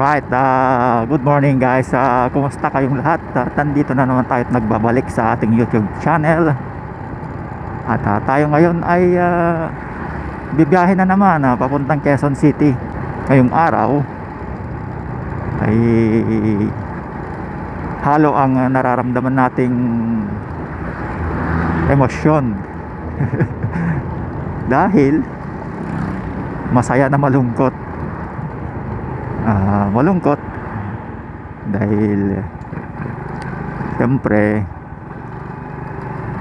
Alright, uh, good morning guys. Uh, kumusta kayong lahat? Uh, nandito na naman tayo at nagbabalik sa ating YouTube channel. At uh, tayo ngayon ay uh, bibiyahe na naman uh, papuntang Quezon City. Ngayong araw ay halo ang nararamdaman nating emosyon. Dahil masaya na malungkot ah, malungkot. Dahil siyempre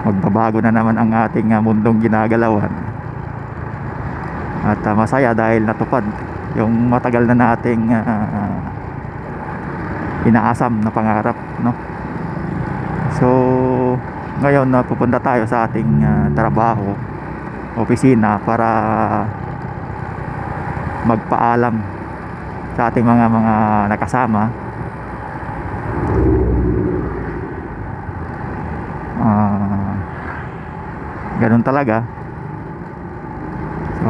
magbabago na naman ang ating ah, mundong ginagalawan. At ah, masaya dahil natupad yung matagal na nating ah, inaasam na pangarap no? So ngayon na pupunta tayo sa ating ah, trabaho opisina para magpaalam sa ating mga mga nakasama. Ah, ganun talaga. So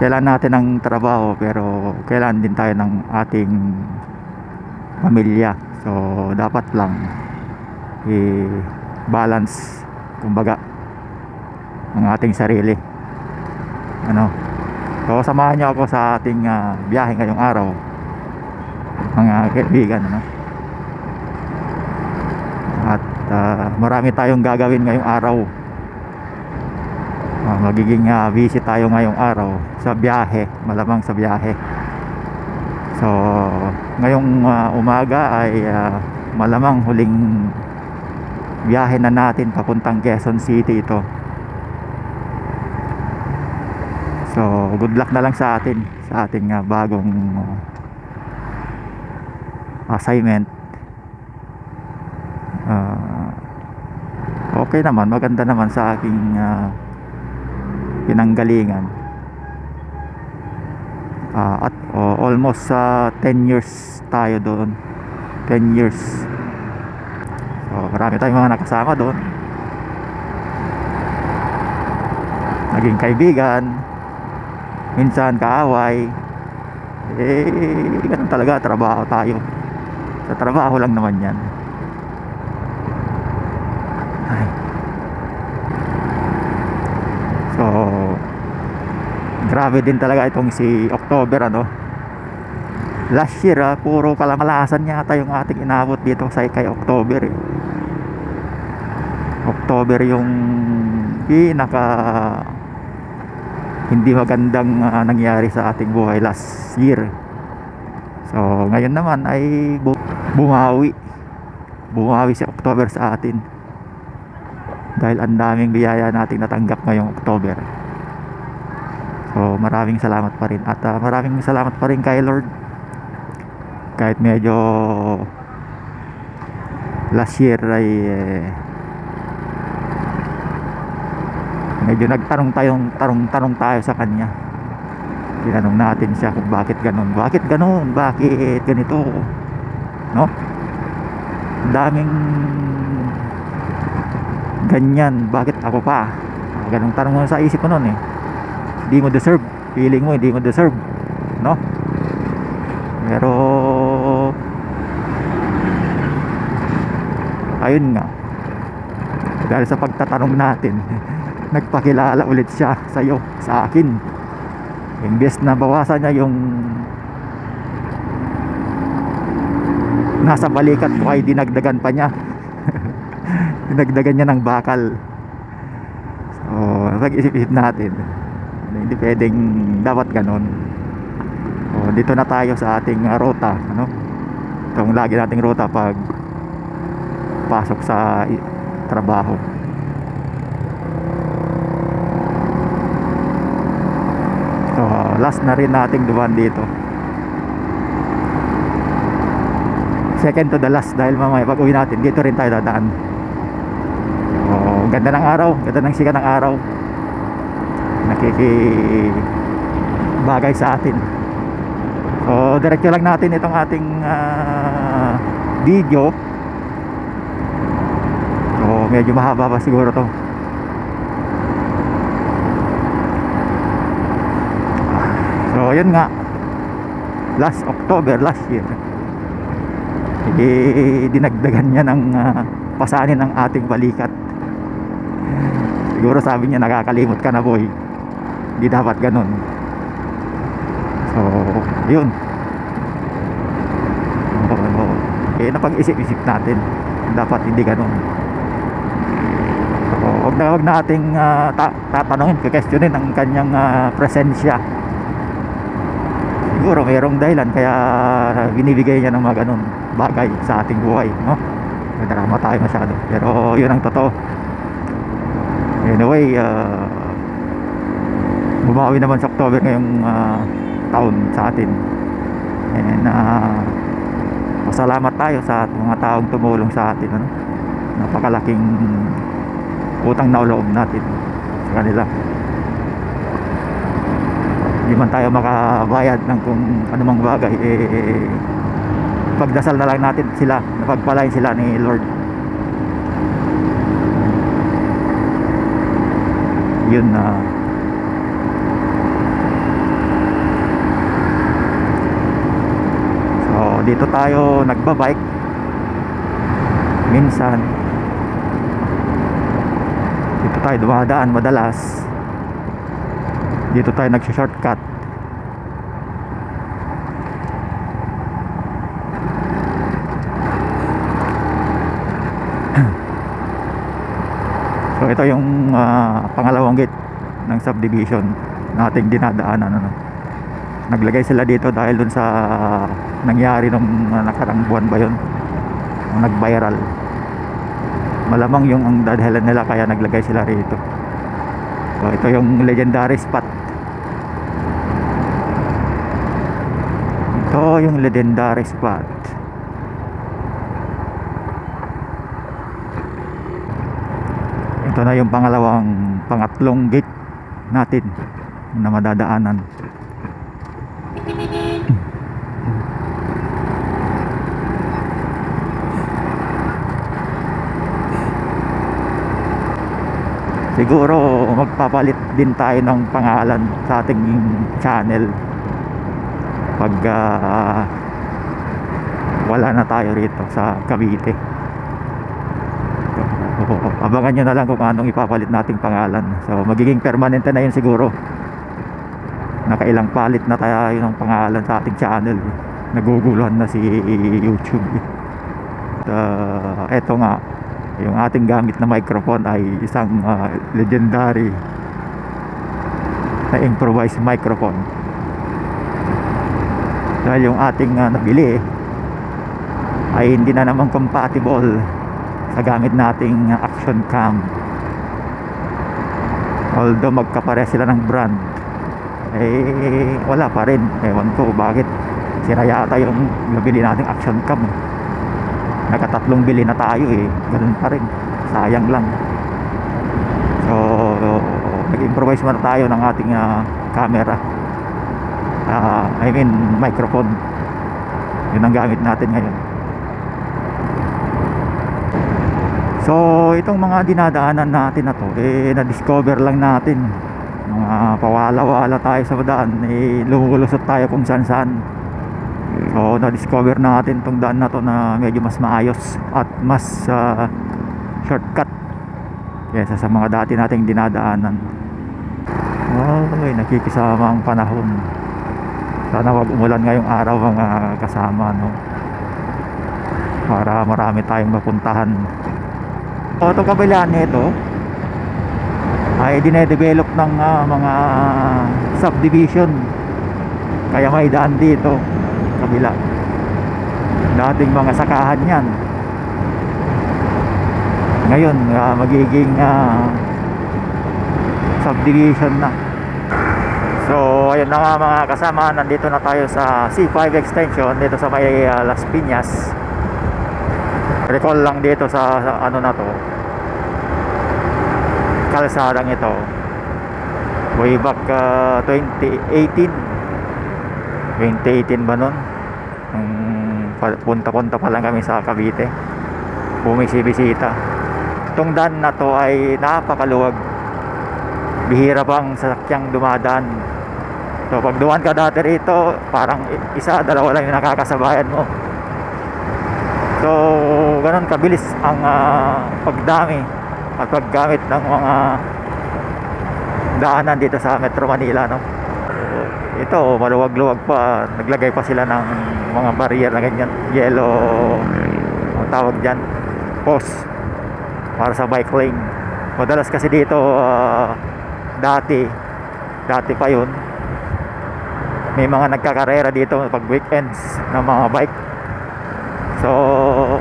kailan natin ng trabaho pero kailan din tayo ng ating pamilya. So dapat lang i-balance kumbaga ang ating sarili. Ano? So samahan niyo ako sa ating ah, biyahe ngayong araw mga kaibigan ano at ah, marami tayong gagawin ngayong araw. Ah, magiging ah, busy tayo ngayong araw sa biyahe malamang sa biyahe. So ngayong ah, umaga ay ah, malamang huling biyahe na natin papuntang Quezon City ito. So, good luck na lang sa atin sa ating ah, bagong ah, assignment. Ah, okay naman, maganda naman sa aking ah, pinanggalingan. Ah, at oh, almost sa 10 years tayo doon. 10 years. So, marami tayong mga nakasama doon. Naging kaibigan minsan kaaway eh ganun talaga trabaho tayo sa trabaho lang naman yan Ay. so grabe din talaga itong si October ano last year ah, puro kalamalasan yata yung ating inabot dito sa kay October eh. October yung pinaka hindi magandang ah, nangyari sa ating buhay last year. So, ngayon naman ay bumawi. Bumawi si October sa atin. Dahil ang daming biyaya nating natanggap ngayong October. So, maraming salamat pa rin. At ah, maraming salamat pa rin kay Lord. Kahit medyo last year ay eh, medyo nagtanong tayong tanong tanong tayo sa kanya tinanong natin siya kung bakit ganun bakit ganun bakit ganito no? Daming ganyan. Bakit ako pa? Ah, ganung tanong mo sa isip ko noon eh. Hindi mo deserve. Feeling mo hindi mo deserve no? Pero ayun nga. Dahil sa pagtatanong natin nagpakilala ulit siya sa iyo, sa akin. Imbes na bawasan niya yung nasa balikat ko ay dinagdagan pa niya. dinagdagan niya ng bakal. So, nag-isip-isip natin. Hindi pwedeng dapat ganon. So, dito na tayo sa ating uh, rota, ano? Itong lagi nating rota pag pasok sa trabaho. So, last na rin nating dumaan dito. Second to the last dahil mamaya pag uwi natin, dito rin tayo dadaan. So, ganda ng araw, ganda ng sikat ng araw. Nakiki bagay sa atin. So, diretso lang natin itong ating ah, video. So, medyo mahaba pa siguro to. So, yun nga. last October last year eh, dinagdagan niya ng ah, pasanin ng ating balikat. Siguro sabi niya nakakalimot ka na boy. Hindi dapat ganun. So yun. Eh napag-isip-isip natin dapat hindi ganun. So, huwag na huwag nating ah, ta- tatanungin questionin ang kanyang ah, presensya. Siguro mayroong dahilan kaya binibigay niya ng mga ganun bagay sa ating buhay no? Drama tayo masyado pero yun ang totoo. Anyway ah, bumawi naman sa October ngayong ah, taon sa atin. And ah, pasalamat tayo sa mga taong tumulong sa atin ano? napakalaking utang na loob natin sa kanila. Hindi man tayo makabayad ng kung anumang bagay eh pagdasal na lang natin sila napagpalain sila ni Lord. Yun na so dito tayo nagbabike. Minsan. Dito tayo dumadaan madalas. Dito tayo nagsha-shortcut so ito yung ah, pangalawang gate ng subdivision na ating dinadaanan ano. naglagay sila dito dahil dun sa nangyari nung uh, nakarang buwan ba yun? Nag-viral. Malamang yung ang dahilan nila kaya naglagay sila rito. So ito yung legendary spot. Ito yung legendary spot ito na yung pangalawang pangatlong gate natin na madadaanan. Siguro magpapalit din tayo ng pangalan sa ating channel. Pag ah, wala na tayo rito sa Cavite abangan nyo na lang kung anong ipapalit nating pangalan. So magiging permanente na yun siguro. Nakailang palit na tayo ng pangalan sa ating channel. Naguguluhan na si YouTube. Uh, eto nga yung ating gamit na microphone ay isang ah, legendary na improvised microphone. Dahil yung ating ah, nabili ay hindi na naman compatible sa gamit nating ah, action cam. Although magkapare sila ng brand eh wala pa rin. Ewan ko bakit. Sira yata yung nabili nating action cam eh. Nakatatlong bili na tayo eh. Ganun pa rin. Sayang lang. So nag-improvise muna tayo ng ating ah, camera. Ah, I mean microphone. Yun ang gamit natin ngayon so itong mga dinadaanan natin na to eh na-discover lang natin mga pawala-wala tayo sa daan eh lumulusot tayo kung saan saan So na-discover natin tong daan na to na medyo mas maayos at mas ah, shortcut kaysa sa mga dati nating dinadaanan. Ay, nakikisama ang panahon. Sana wag umulan ngayong araw mga kasama no. Para marami tayong mapuntahan. So, itong kabilaan nito ay dinedevelop ng ah, mga subdivision. Kaya may daan dito kabila. Dating mga sakahan yan. Ngayon ah, magiging ah, subdivision na. So ayun na nga mga kasama nandito na tayo sa C5 extension dito sa may ah, Las Piñas recall lang dito sa, sa ano na to kalsadang ito way back ah, 2018 2018 ba nun? Nung punta-punta pa lang kami sa Cavite. Bumisibisita. Itong daan na to ay napakaluwag. Bihira bang sasakyang dumadaan So pag duwan ka dati rito, parang isa, dalawa lang yung nakakasabayan mo. So, ganun kabilis ang ah, pagdami at paggamit ng mga daanan dito sa Metro Manila, no? Ito, maluwag-luwag pa. Naglagay pa sila ng mga barrier na ganyan. Yellow, ang tawag dyan, post para sa bike lane. Madalas kasi dito, ah, dati, dati pa yun, may mga nagkakarera dito pag weekends ng mga bike. So,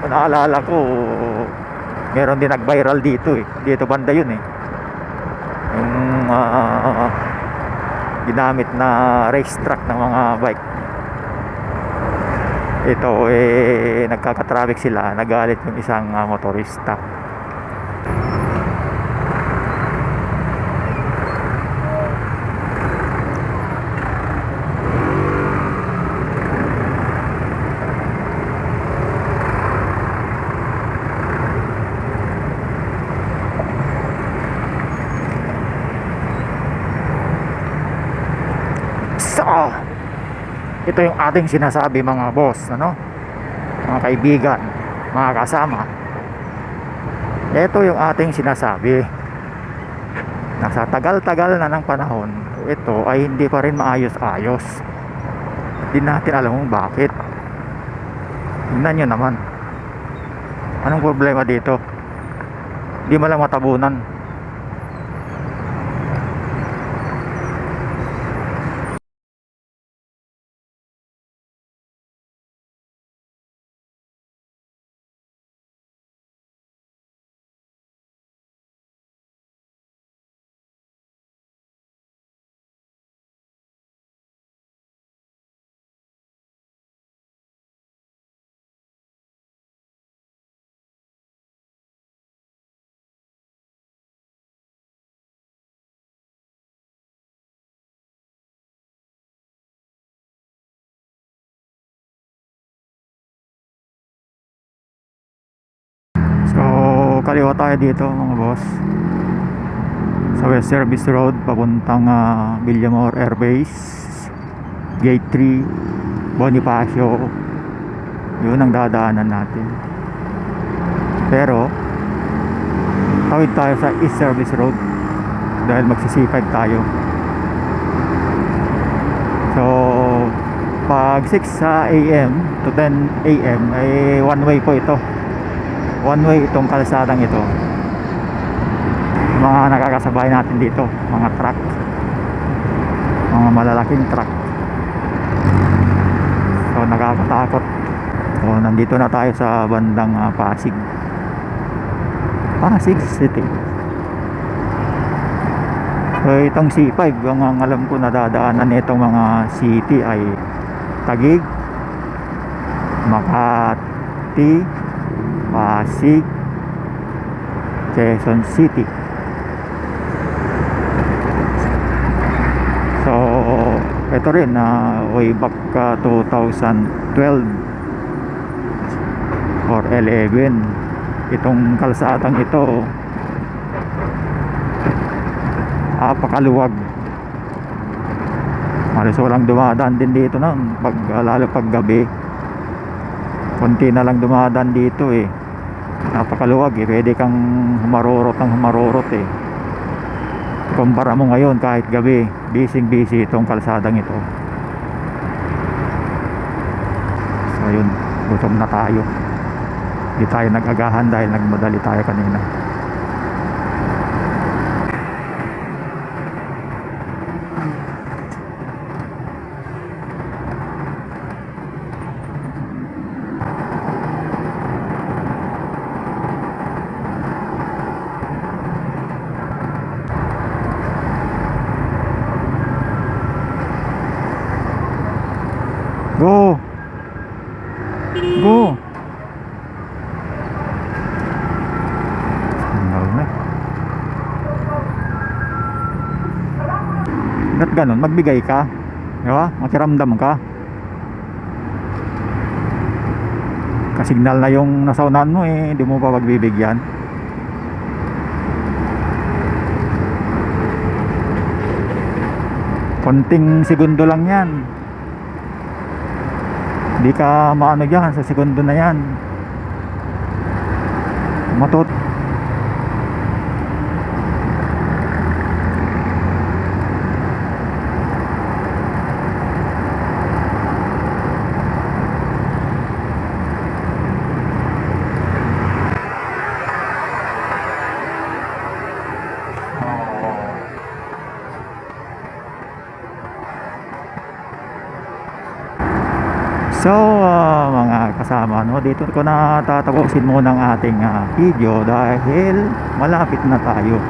naalala ko, meron din nag-viral dito eh. Dito banda yun eh. Yung ah, ginamit na racetrack ng mga bike. Ito eh, nagkakatraffic sila. Nagalit yung isang ah, motorista. So, ito yung ating sinasabi mga boss, ano? Mga kaibigan, mga kasama. Ito yung ating sinasabi. Nasa tagal-tagal na ng panahon, ito ay hindi pa rin maayos-ayos. Hindi natin alam kung bakit. Tingnan nyo naman. Anong problema dito? Hindi mo lang matabunan. Kaliwa tayo dito mga boss. Sa West Service Road, papuntang uh, Villamor Air Base. Gate 3, Bonifacio. Yun ang dadaanan natin. Pero, tawid tayo sa East Service Road dahil magsisipag tayo. So, pag 6 sa AM to 10 AM ay one way po ito one way itong kalsadang ito. Mga nakakasabay natin dito mga truck. Mga malalaking truck. So nakakatakot. So nandito na tayo sa bandang ah, Pasig. Pasig City. So itong C5 ang, alam ko nadadaanan nitong mga city ay Tagig Makati Pasig Quezon City. So ito rin na way back ka 2012 or 11 itong kalsadang ito apakaluwag. Halos walang dumadaan din dito nun pag, lalo pag gabi konti na lang dumadaan dito eh. Napakaluwag eh. Pwede kang humarurot ng humarurot eh. Kumpara mo ngayon kahit gabi busy busy itong kalsadang ito. So yun gutom na tayo. Hindi tayo nag-agahan dahil nagmadali tayo kanina Go! Go! Na. Ba't ganun? Magbigay ka? Di ba? Makiramdam ka? Kasignal na yung nasaunan mo eh. Hindi mo pa pagbibigyan. konting segundo lang yan di ka maano dyan sa segundo na yan. Matut So, ah, mga kasama, no, dito ko na tatapusin muna ang ating ah, video dahil malapit na tayo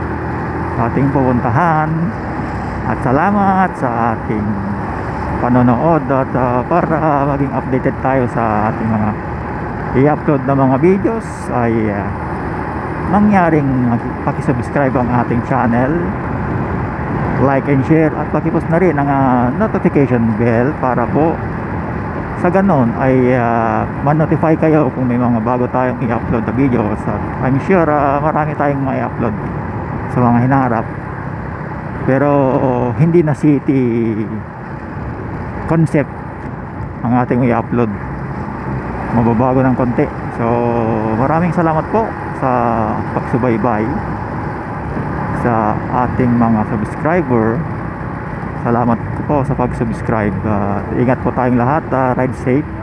sa ating pupuntahan. At salamat sa ating panonood at ah, para maging updated tayo sa ating mga i-upload na mga videos ay ah, mangyaring pakisubscribe ang ating channel like and share at pakipos na rin ang ah, notification bell para po sa ganon ay ah, ma-notify kayo kung may mga bago tayong i-upload na videos at I'm sure ah, marami tayong ma-upload sa mga hinarap pero hindi na city concept ang ating i-upload. Mababago ng konti. So maraming salamat po sa pagsubaybay sa ating mga subscriber. Salamat po sa pag-subscribe. Uh, ingat po tayong lahat. Uh, ride safe.